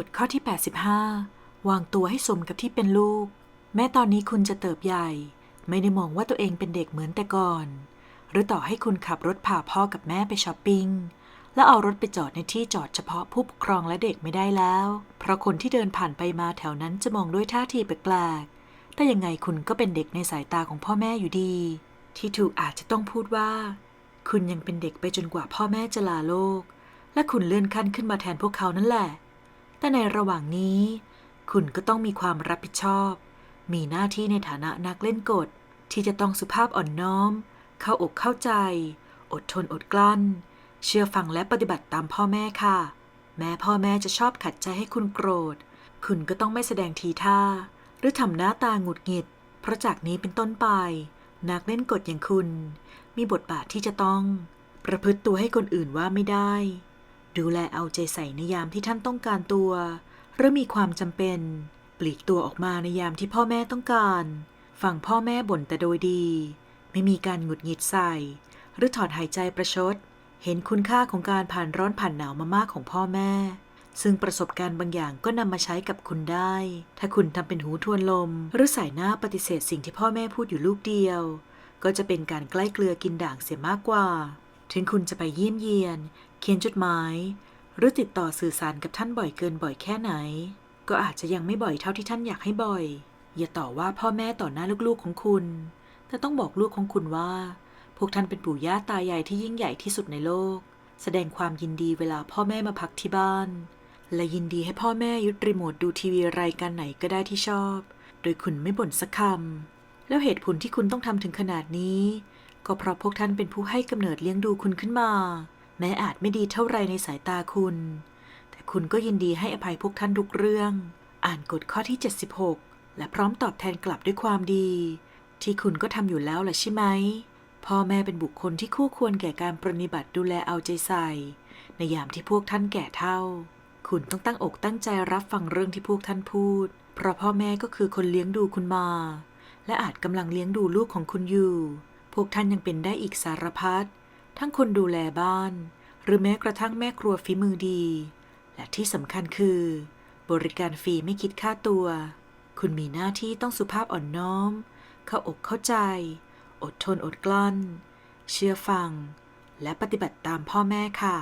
กฎข้อที่ 85 วางตัวให้สมกับที่เป็นลูก แม้ตอนนี้คุณจะเติบใหญ่ ไม่ได้มองว่าตัวเองเป็นเด็กเหมือนแต่ก่อน หรือต่อให้คุณขับรถพาพ่อกับแม่ไปช้อปปิ้งแล้วเอารถไปจอดในที่จอดเฉพาะผู้ปกครองและเด็กไม่ได้แล้ว เพราะคนที่เดินผ่านไปมาแถวนั้นจะมองด้วยท่าทีแปลกๆ แต่ยังไงคุณก็เป็นเด็กในสายตาของพ่อแม่อยู่ดี ที่ถูกอาจจะต้องพูดว่า คุณยังเป็นเด็กไปจนกว่าพ่อแม่จะลาโลก และคุณเลื่อนขั้นขึ้นมาแทนพวกเขานั่นแหละ แต่ในระหว่างนี้ คุณก็ต้องมีความรับผิดชอบ มีหน้าที่ในฐานะนักเล่นกฎที่จะต้องสุภาพอ่อนน้อม เข้าอกเข้าใจ อดทนอดกลั้น เชื่อฟังและปฏิบัติตามพ่อแม่ค่ะ แม้พ่อแม่จะชอบขัดใจให้คุณโกรธ คุณก็ต้องไม่แสดงทีท่า หรือทำหน้าตาหงุดหงิด เพราะจากนี้เป็นต้นไป นักเล่นกฎอย่างคุณ มีบทบาทที่จะต้อง ประพฤติตัวให้คนอื่นว่าไม่ได้ ดูแลเอาใจใส่ในยามที่ท่านต้องการตัว หรือมีความจำเป็น ปลีกตัวออกมาในยามที่พ่อแม่ต้องการฟังพ่อแม่บ่นแต่โดยดี ไม่มีการหงุดหงิดใส่ หรือถอดหายใจประชด เห็นคุณค่าของการผ่านร้อนผ่านหนาวมามากของพ่อแม่ ซึ่งประสบการณ์บางอย่างก็นำมาใช้กับคุณได้ ถ้าคุณทำเป็นหูทวนลม หรือใส่หน้าปฏิเสธสิ่งที่พ่อแม่พูดอยู่ลูกเดียว ก็จะเป็นการใกล้เกลือกินด่างเสียมากกว่า ถึงคุณจะไปเยี่ยมเยียน เขียนจดหมาย หรือติดต่อสื่อสารกับท่านบ่อยเกินบ่อยแค่ไหน ก็อาจจะยังไม่บ่อยเท่าที่ท่านอยากให้บ่อย อย่าต่อว่าพ่อแม่ต่อหน้าลูกๆของคุณ แต่ต้องบอกลูกของคุณว่า พวกท่านเป็นปู่ย่าตายายที่ยิ่งใหญ่ที่สุดในโลก แสดงความยินดีเวลาพ่อแม่มาพักที่บ้าน และยินดีให้พ่อแม่ยึดรีโมทดูทีวีรายการไหนก็ได้ที่ชอบ โดยคุณไม่บ่นสักคำแล้วเหตุผลที่คุณต้องทำถึงขนาดนี้ ก็เพราะพวกท่านเป็นผู้ให้กำเนิดเลี้ยงดูคุณขึ้นมา แม้อาจไม่ดีเท่าไรในสายตาคุณ แต่คุณก็ยินดีให้อภัยพวกท่านทุกเรื่อง อ่านกฎข้อที่ 76 และพร้อมตอบแทนกลับด้วยความดี ที่คุณก็ทำอยู่แล้วล่ะใช่ไหมพ่อแม่เป็นบุคคลที่คู่ควรแก่การปรนิบัติดูแลเอาใจใส่ ในยามที่พวกท่านแก่เท่า คุณต้องตั้งอกตั้งใจรับฟังเรื่องที่พวกท่านพูด เพราะพ่อแม่ก็คือคนเลี้ยงดูคุณมา และอาจกำลังเลี้ยงดูลูกของคุณอยู่ พวกท่านยังเป็นได้อีกสารพัด ทั้งคนดูแลบ้าน หรือแม้กระทั่งแม่ครัวฝีมือดี และที่สำคัญคือ บริการฟรีไม่คิดค่าตัว คุณมีหน้าที่ต้องสุภาพอ่อนน้อม เข้าอกเข้าใจ อดทนอดกลั้น เชื่อฟัง และปฏิบัติตามพ่อแม่ค่ะ